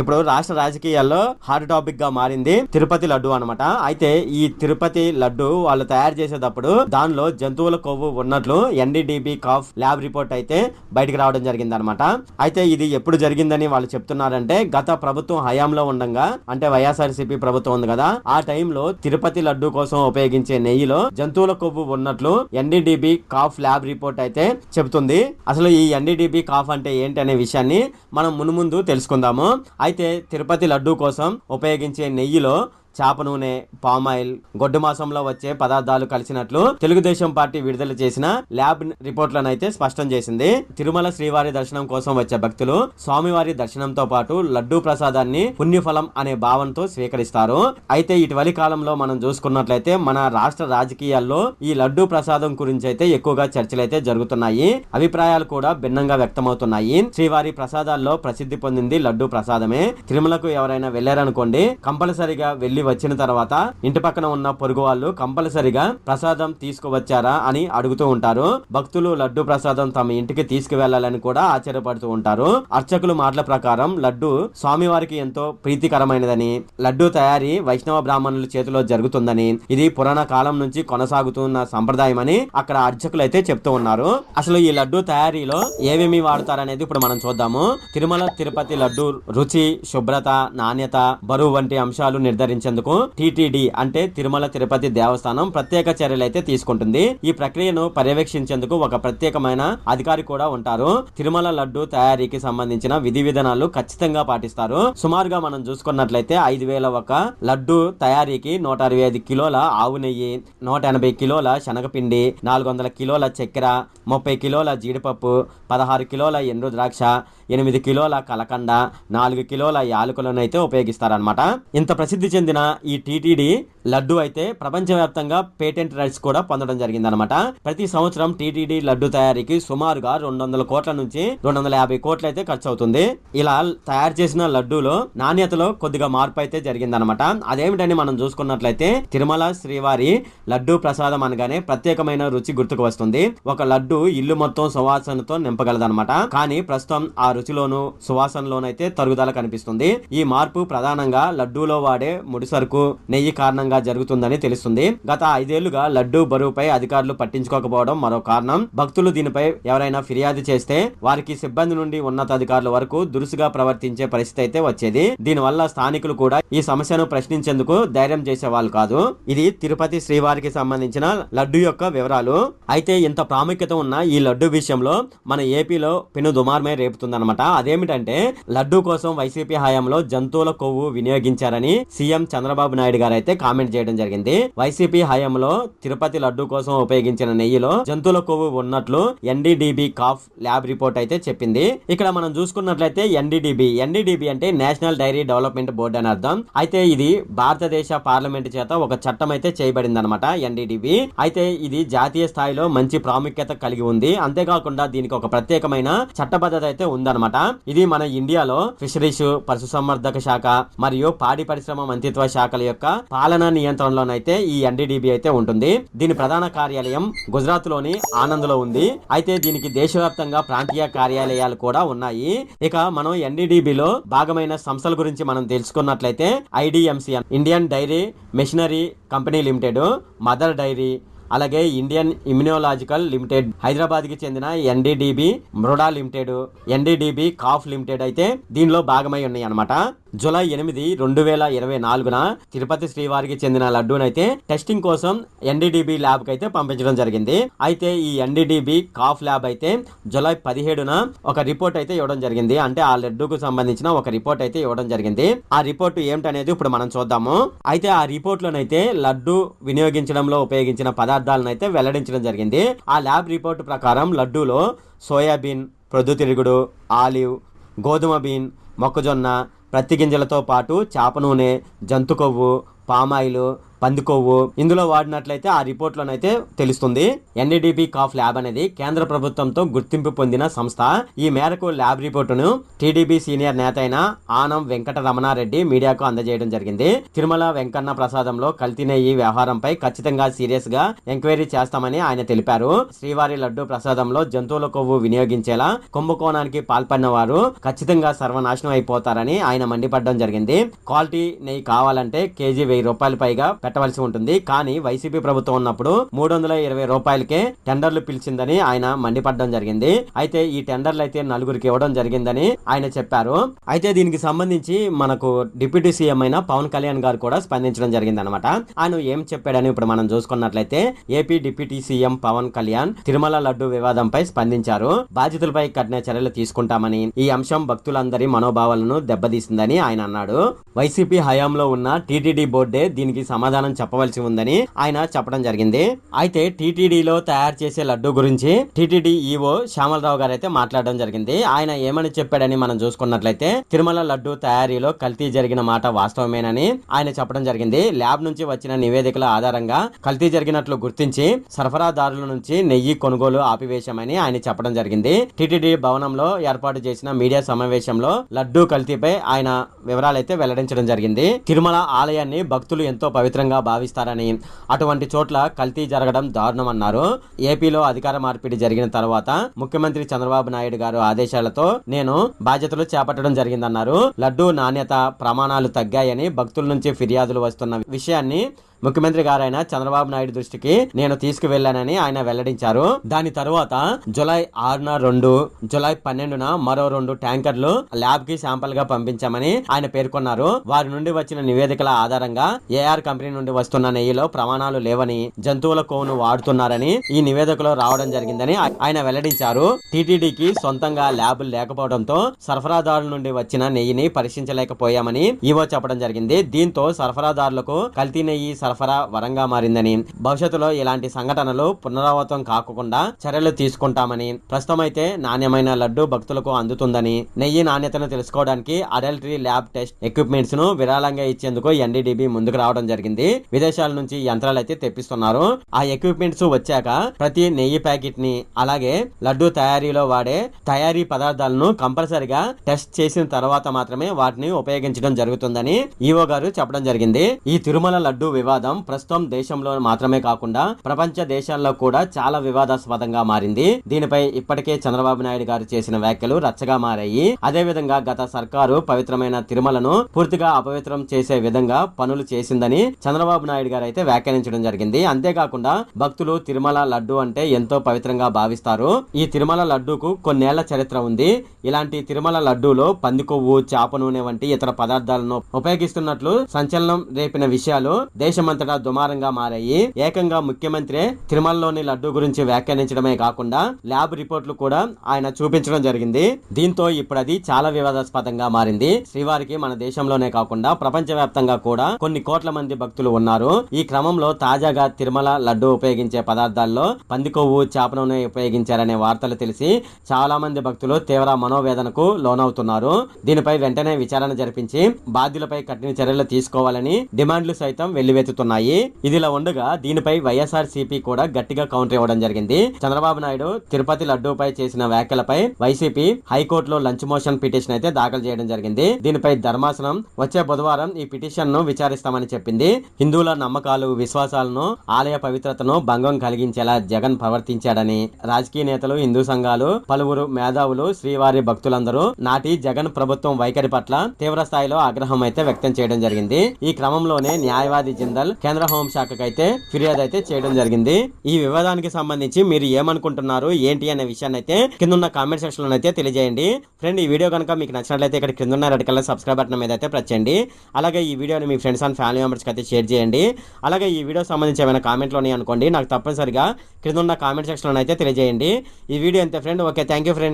ఇప్పుడు రాష్ట్ర రాజకీయాల్లో హాట్ టాపిక్గా మారింది తిరుపతి లడ్డు అనమాట అయితే ఈ తిరుపతి లడ్డు వాళ్ళు తయారు చేసేటప్పుడు దానిలో జంతువుల కొవ్వు ఉన్నట్లు ఎన్డీడీబీ కాఫ్ ల్యాబ్ రిపోర్ట్ అయితే బయటికి రావడం జరిగింది అనమాట అయితే ఇది ఎప్పుడు జరిగిందని వాళ్ళు చెప్తున్నారంటే గత ప్రభుత్వం హయాంలో ఉండగా అంటే వైఎస్ఆర్సీపీ ప్రభుత్వం ఉంది కదా ఆ టైంలో తిరుపతి లడ్డు కోసం ఉపయోగించే నెయ్యిలో జంతువుల కొవ్వు ఉన్నట్లు ఎన్డీడీబీ కాఫ్ ల్యాబ్ రిపోర్ట్ అయితే చెబుతుంది. అసలు ఈ ఎన్డీడీబీ కాఫ్ అంటే ఏంటి అనే విషయాన్ని మనం మునుముందు తెలుసుకుందాము. అయితే తిరుపతి లడ్డు కోసం ఉపయోగించే నెయ్యిలో చేప నూనె పామాయిల్ గొడ్డు మాసంలో వచ్చే పదార్థాలు కలిసినట్లు తెలుగుదేశం పార్టీ విడుదల చేసిన ల్యాబ్ రిపోర్ట్లను అయితే స్పష్టం చేసింది. తిరుమల శ్రీవారి దర్శనం కోసం వచ్చే భక్తులు స్వామివారి దర్శనంతో పాటు లడ్డూ ప్రసాదాన్ని పుణ్యఫలం అనే భావనతో స్వీకరిస్తారు. అయితే ఇటీవలి కాలంలో మనం చూసుకున్నట్లయితే మన రాష్ట్ర రాజకీయాల్లో ఈ లడ్డూ ప్రసాదం గురించి అయితే ఎక్కువగా చర్చలైతే జరుగుతున్నాయి. అభిప్రాయాలు కూడా భిన్నంగా వ్యక్తమవుతున్నాయి. శ్రీవారి ప్రసాదాల్లో ప్రసిద్ధి పొందింది లడ్డూ ప్రసాదమే. తిరుమలకు ఎవరైనా వెళ్ళారనుకోండి కంపల్సరిగా వెళ్ళి వచ్చిన తర్వాత ఇంటి పక్కన ఉన్న పొరుగు వాళ్ళు కంపల్సరిగా ప్రసాదం తీసుకువచ్చారా అని అడుగుతూ ఉంటారు. భక్తులు లడ్డు ప్రసాదం తమ ఇంటికి తీసుకువెళ్ళాలని కూడా ఆశ్చర్యపడుతూ ఉంటారు. అర్చకుల మాటల ప్రకారం లడ్డు స్వామివారికి ఎంతో ప్రీతికరమైనదని లడ్డు తయారీ వైష్ణవ బ్రాహ్మణుల చేతిలో జరుగుతుందని ఇది పురాణ కాలం నుంచి కొనసాగుతున్న సంప్రదాయమని అక్కడ అర్చకులు అయితే చెప్తూ ఉన్నారు. అసలు ఈ లడ్డు తయారీలో ఏమేమి వాడతారనేది ఇప్పుడు మనం చూద్దాము. తిరుమల తిరుపతి లడ్డు రుచి శుభ్రత నాణ్యత బరువు వంటి అంశాలు చేసేందుకు టిటిడి అంటే తిరుమల తిరుపతి దేవస్థానం ప్రత్యేక చర్యలైతే తీసుకుంటుంది. ఈ ప్రక్రియను పర్యవేక్షించేందుకు ఒక ప్రత్యేకమైన అధికారి కూడా ఉంటారు. తిరుమల లడ్డు తయారీకి సంబంధించిన విధి విధానాలు ఖచ్చితంగా పాటిస్తారు. సుమారుగా మనం చూసుకున్నట్లయితే ఐదు వేల ఒక లడ్డు తయారీకి నూట అరవై ఐదు కిలోల ఆవు నెయ్యి నూట ఎనభై కిలోల శనగపిండి నాలుగు వందల కిలోల చక్కెర ముప్పై కిలోల జీడిపప్పు పదహారు కిలోల ఎండు ద్రాక్ష ఎనిమిది కిలోల కలకండ నాలుగు కిలోల యాలకులను అయితే ఉపయోగిస్తారనమాట ఇంత ప్రసిద్ధి చెందిన ఈ టీటీడీ లడ్డు అయితే ప్రపంచవ్యాప్తంగా పేటెంట్ రైట్స్ కూడా పొందడం జరిగిందనమాట ప్రతి సంవత్సరం టీటీడీ లడ్డు తయారీకి సుమారుగా రెండు వందల కోట్ల నుంచి రెండు వందల యాభై కోట్లు అయితే ఖర్చు అవుతుంది ఇలా తయారు చేసిన లడ్డూలో నాణ్యతలో కొద్దిగా మార్పు అయితే జరిగిందనమాట అదేమిటని మనం చూసుకున్నట్లయితే తిరుమల శ్రీవారి లడ్డూ ప్రసాదం అనగానే ప్రత్యేకమైన రుచి గుర్తుకు వస్తుంది. ఒక లడ్డు ఇల్లు మొత్తం సువాసనతో నింపగలదనమాట కానీ ప్రస్తుతం ఆ రుచిలోను సువాసనలోనైతే తరుగుదల కనిపిస్తుంది. ఈ మార్పు ప్రధానంగా లడ్డూలో వాడే ముడి సరుకు నెయ్యి కారణంగా జరుగుతుందని తెలుస్తుంది. గత ఐదేళ్ళుగా లడ్డూ బరువుపై అధికారులు పట్టించుకోకపోవడం మరో కారణం. భక్తులు దీనిపై ఎవరైనా ఫిర్యాదు చేస్తే వారికి సిబ్బంది నుండి ఉన్నతాధికారుల వరకు దురుసుగా ప్రవర్తించే పరిస్థితి అయితే వచ్చేది. దీనివల్ల స్థానికులు కూడా ఈ సమస్యను ప్రశ్నించేందుకు ధైర్యం చేసేవాళ్ళు కాదు. ఇది తిరుపతి శ్రీవారికి సంబంధించిన లడ్డు యొక్క వివరాలు. అయితే ఇంత ప్రాముఖ్యత ఉన్న ఈ లడ్డు విషయంలో మన ఏపీలో పెను దుమారమే రేపుతుందన్నమాట అదేమిటంటే లడ్డు కోసం వైసీపీ హయాంలో జంతువుల కొవ్వు వినియోగించారని సీఎం చంద్రబాబు నాయుడు గారు అయితే కామెంట్ చేయడం జరిగింది. వైసీపీ హయాంలో తిరుపతి లడ్డు కోసం ఉపయోగించిన నెయ్యిలో జంతువుల కొవ్వు ఉన్నట్లు ఎన్డీడీబీ కాఫ్ ల్యాబ్ రిపోర్ట్ అయితే చెప్పింది. ఇక్కడ మనం చూసుకున్నట్లయితే ఎన్డీడీబీ ఎన్డీడీబీ అంటే నేషనల్ డైరీ డెవలప్మెంట్ బోర్డు అని అర్థం. అయితే ఇది భారతదేశ పార్లమెంట్ చేత ఒక చట్టం అయితే చేయబడింది అనమాట ఎన్డీడీబీ అయితే ఇది జాతీయ స్థాయిలో మంచి ప్రాముఖ్యత కలిగి ఉంది. అంతేకాకుండా దీనికి ఒక ప్రత్యేకమైన చట్టబద్ధత అయితే ఉందన్నమాట. ఇది మన ఇండియాలో ఫిషరీస్ పశుసంవర్ధక శాఖ మరియు పాడి పరిశ్రమ మంత్రిత్వ శాఖల యొక్క పాలనా నియంత్రణలోనైతే ఈ ఎన్డీడీబీ అయితే ఉంటుంది. దీని ప్రధాన కార్యాలయం గుజరాత్లోని ఆనంద్లో ఉంది. అయితే దీనికి దేశవ్యాప్తంగా ప్రాంతీయ కార్యాలయాలు కూడా ఉన్నాయి. ఇక మనం ఎన్డీడీబీలో భాగమైన సంస్థల గురించి మనం తెలుసుకున్నట్లయితే IDMC Indian dairy machinery company limited mother dairy అలాగే ఇండియన్ ఇమ్యునోలాజికల్ లిమిటెడ్ హైదరాబాద్కి చెందిన NDDB Mrida limited NDDB calf limited అయితే దీనిలో భాగమై ఉన్నాయి అనమాట జూలై ఎనిమిది రెండు వేల ఇరవై నాలుగున తిరుపతి శ్రీవారికి చెందిన లడ్డూనైతే టెస్టింగ్ కోసం ఎన్డీడీబీ ల్యాబ్కి అయితే పంపించడం జరిగింది. అయితే ఈ ఎన్డీడీబీ కాఫ్ ల్యాబ్ అయితే జూలై పదిహేడున ఒక రిపోర్ట్ అయితే ఇవ్వడం జరిగింది. అంటే ఆ లడ్డూకు సంబంధించిన ఒక రిపోర్ట్ అయితే ఇవ్వడం జరిగింది. ఆ రిపోర్ట్ ఏమిటనేది ఇప్పుడు మనం చూద్దాము. అయితే ఆ రిపోర్ట్ లోనైతే లడ్డు వినియోగించడంలో ఉపయోగించిన పదార్థాలను అయితే వెల్లడించడం జరిగింది. ఆ ల్యాబ్ రిపోర్ట్ ప్రకారం లడ్డూలో సోయాబీన్ ప్రొద్దుతిరుగుడు ఆలివ్ గోధుమ బీన్ మొక్కజొన్న పత్తి గింజలతో పాటు చేప నూనె జంతు కొవ్వు పామాయిలు పందికొవ్వు ఇందులో వాడినట్లయితే ఆ రిపోర్ట్లోనైతే తెలుస్తుంది. ఎన్డీడీబీ కాఫ్ ల్యాబ్ అనేది కేంద్ర ప్రభుత్వంతో గుర్తింపు పొందిన సంస్థ. ఈ మేరకు ల్యాబ్ రిపోర్టును టీడీపీ సీనియర్ నేత అయిన ఆనం వెంకట రమణారెడ్డి మీడియాకు అందజేయడం జరిగింది. తిరుమల వెంకన్న ప్రసాదంలో కల్తీ నెయ్యి వ్యవహారంపై ఖచ్చితంగా సీరియస్గా ఎంక్వైరీ చేస్తామని ఆయన తెలిపారు. శ్రీవారి లడ్డు ప్రసాదంలో జంతువుల కొవ్వు వినియోగించేలా కుంభకోణానికి పాల్పడిన వారు ఖచ్చితంగా సర్వనాశనం అయిపోతారని ఆయన మండిపడడం జరిగింది. క్వాలిటీ నెయ్యి కావాలంటే కేజీ వెయ్యి రూపాయల పైగా పెట్టవలసి ఉంటుంది. కానీ వైసీపీ ప్రభుత్వం ఉన్నప్పుడు మూడు వందల ఇరవై రూపాయలకే టెండర్లు పిలిచిందని ఆయన మండిపడడం జరిగింది. అయితే ఈ టెండర్లు అయితే నలుగురికి ఇవ్వడం జరిగిందని ఆయన చెప్పారు. అయితే దీనికి సంబంధించి మనకు డిప్యూటీ సీఎం అయిన పవన్ కళ్యాణ్ గారు కూడా స్పందించడం జరిగింది అనమాట ఆయన ఏం చెప్పాడని ఇప్పుడు మనం చూసుకున్నట్లయితే AP deputy CM Pawan Kalyan Tirumala laddu వివాదంపై స్పందించారు. బాధితులపై కఠిన చర్యలు తీసుకుంటామని ఈ అంశం భక్తులందరి మనోభావాలను దెబ్బతీసిందని ఆయన అన్నాడు. వైసీపీ హయాంలో ఉన్న టీటీడీ బోర్డే దీనికి సమాధానం చెప్పవలసి ఉందని ఆయన చెప్పడం జరిగింది. అయితే టీటీడీలో తయారు చేసే లడ్డు గురించి టీటీడీ ఈవో శ్యామలరావు గారు అయితే మాట్లాడడం జరిగింది. ఆయన ఏమని చెప్పాడని మనం చూసుకున్నట్లయితే తిరుమల లడ్డు తయారీలో కల్తీ జరిగిన మాట వాస్తవమేనని ఆయన చెప్పడం జరిగింది. ల్యాబ్ నుంచి వచ్చిన నివేదికల ఆధారంగా కల్తీ జరిగినట్లు గుర్తించి సరఫరాదారుల నుంచి నెయ్యి కొనుగోలు ఆపివేశామని ఆయన చెప్పడం జరిగింది. టీటీడీ భవనంలో ఏర్పాటు చేసిన మీడియా సమావేశంలో లడ్డు కల్తీపై ఆయన వివరాలైతే వెల్లడించడం జరిగింది. తిరుమల ఆలయాన్ని భక్తులు ఎంతో పవిత్రంగా భావిస్తారని. అటువంటి చోట్ల కల్తీ జరగడం దారుణమన్నారు. ఏపీలో అధికార మార్పిడి జరిగిన తర్వాత ముఖ్యమంత్రి చంద్రబాబు నాయుడు గారు ఆదేశాలతో నేను బాధ్యతలు చేపట్టడం జరిగిందన్నారు. లడ్డూ నాణ్యత ప్రమాణాలు తగ్గాయని భక్తుల నుంచి ఫిర్యాదులు వస్తున్న విషయాన్ని ముఖ్యమంత్రి గారైన చంద్రబాబు నాయుడు దృష్టికి నేను తీసుకువెళ్ళానని ఆయన వెల్లడించారు. దాని తరువాత జులై ఆరున రెండు జులై పన్నెండున మరో రెండు ట్యాంకర్లు ల్యాబ్కి శాంపుల్గా పంపించామని ఆయన పేర్కొన్నారు. వారి నుండి వచ్చిన నివేదికల ఆధారంగా ఏఆర్ కంపెనీ నుండి వస్తున్న నెయ్యిలో ప్రమాణాలు లేవని జంతువుల కోవును వాడుతున్నారని ఈ నివేదికలో రావడం జరిగిందని ఆయన వెల్లడించారు. టీటీడీకి సొంతంగా ల్యాబులు లేకపోవడంతో సరఫరాదారుల నుండి వచ్చిన నెయ్యిని పరీక్షించలేకపోయామని ఈవో చెప్పడం జరిగింది. దీంతో సరఫరాదారులకు కల్తీ నెయ్యి సరఫరా సరఫరా వరంగా మారిందని. భవిష్యత్తులో ఇలాంటి సంఘటనలు పునరావృతం కాకుండా చర్యలు తీసుకుంటామని. ప్రస్తుతం అయితే నాణ్యమైన లడ్డు భక్తులకు అందుతుందని. నెయ్యి నాణ్యతను తెలుసుకోవడానికి అడల్టరీ ల్యాబ్ టెస్ట్ ఎక్విప్మెంట్స్ను విరాళంగా ఇచ్చేందుకు ఎన్డీడీబీ ముందుకు రావడం జరిగింది. విదేశాల నుంచి యంత్రాలు అయితే తెప్పిస్తున్నారు. ఆ ఎక్విప్మెంట్స్ వచ్చాక ప్రతి నెయ్యి ప్యాకెట్ని అలాగే లడ్డు తయారీలో వాడే తయారీ పదార్థాలను కంపల్సరిగా టెస్ట్ చేసిన తర్వాత మాత్రమే వాటిని ఉపయోగించడం జరుగుతుందని ఈవో గారు చెప్పడం జరిగింది. ఈ తిరుమల లడ్డు వివాదం ప్రస్తుతం దేశంలో మాత్రమే కాకుండా ప్రపంచ దేశాల్లో కూడా చాలా వివాదాస్పదంగా మారింది. దీనిపై ఇప్పటికే చంద్రబాబు నాయుడు గారు చేసిన వ్యాఖ్యలు రచ్చగా మారాయి. అదే విధంగా గత సర్కారు పవిత్రమైన తిరుమలను పూర్తిగా అపవిత్రం చేసే విధంగా పనులు చేసిందని చంద్రబాబు నాయుడు గారు అయితే వ్యాఖ్యానించడం జరిగింది. అంతేకాకుండా భక్తులు తిరుమల లడ్డు అంటే ఎంతో పవిత్రంగా భావిస్తారు. ఈ తిరుమల లడ్డూకు కొన్నేళ్ళ చరిత్ర ఉంది. ఇలాంటి తిరుమల లడ్డూలో పంది కొవ్వు చేప నూనె వంటి ఇతర పదార్థాలను ఉపయోగిస్తున్నట్లు సంచలనం రేపిన విషయాలు దేశమంతటా దుమారంగా మారాయి. ఏకంగా ముఖ్యమంత్రి తిరుమలలోని లడ్డు గురించి వ్యాఖ్యానించడమే కాకుండా ల్యాబ్ రిపోర్ట్లు కూడా ఆయన చూపించడం జరిగింది. దీంతో ఇప్పుడు అది చాలా వివాదాస్పదంగా మారింది. శ్రీవారికి మన దేశంలోనే కాకుండా ప్రపంచవ్యాప్తంగా కూడా కొన్ని కోట్ల మంది భక్తులు ఉన్నారు. ఈ క్రమంలో తాజాగా తిరుమల లడ్డు ఉపయోగించే పదార్థాల్లో పంది కొవ్వు చేప నూనె ఉపయోగించారనే వార్తలు తెలిసి చాలా మంది భక్తులు తీవ్ర మనోవేదనకు లోనవుతున్నారు. దీనిపై వెంటనే విచారణ జరిపించి బాధ్యులపై కఠిన చర్యలు తీసుకోవాలని డిమాండ్లు సైతం వెల్లువెత్తుతున్నాయి ఇదిలా ఉండగా దీనిపై వైఎస్ఆర్ సిపి కూడా గట్టిగా కౌంటర్ ఇవ్వడం జరిగింది. చంద్రబాబు నాయుడు తిరుపతి లడ్డూపై చేసిన వ్యాఖ్యలపై వైసీపీ హైకోర్టులో లంచ్ మోషన్ పిటిషన్ అయితే దాఖలు చేయడం జరిగింది. దీనిపై ధర్మాసనం వచ్చే బుధవారం ఈ పిటిషన్ను విచారిస్తామని చెప్పింది. హిందువుల నమ్మకాలు విశ్వాసాలను ఆలయ పవిత్రతను భంగం కలిగించేలా జగన్ ప్రవర్తించాడని రాజకీయ నేతలు హిందూ సంఘాలు పలువురు మేధావులు శ్రీవారి భక్తులందరూ నాటి జగన్ ప్రభుత్వం వైఖరి పట్ల తీవ్ర స్థాయిలో ఆగ్రహం అయితే వ్యక్తం చేయడం జరిగింది. ఈ క్రమంలోనే న్యాయవాది జిందల్ కేంద్ర హోంశాఖకు అయితే ఫిర్యాదు అయితే చేయడం జరిగింది. ఈ వివాదానికి సంబంధించి మీరు ఏమనుకుంటున్నారు ఏంటి అనే విషయాన్ని అయితే కింద ఉన్న కామెంట్ సెక్షన్లో అయితే తెలియజేయండి. ఫ్రెండ్ ఈ వీడియో కనుక మీకు నచ్చినట్లయితే ఇక్కడ కింద ఉన్న రెడ్ కలర్ సబ్స్క్రైబ్ బటన్ మీద అయితే ప్రెస్ చేయండి. అలాగే ఈ వీడియోని మీ ఫ్రెండ్స్ అండ్ ఫ్యామిలీ మెంబర్స్కి అయితే షేర్ చేయండి. అలాగే ఈ వీడియో సంబంధించి ఏమైనా కామెంట్లు ఉన్నాయి అనుకోండి నాకు తప్పనిసరిగా కింద ఉన్న కామెంట్ సెక్షన్లో అయితే తెలియజేయండి. ఈ వీడియో అంతే friend. Okay thank you friend.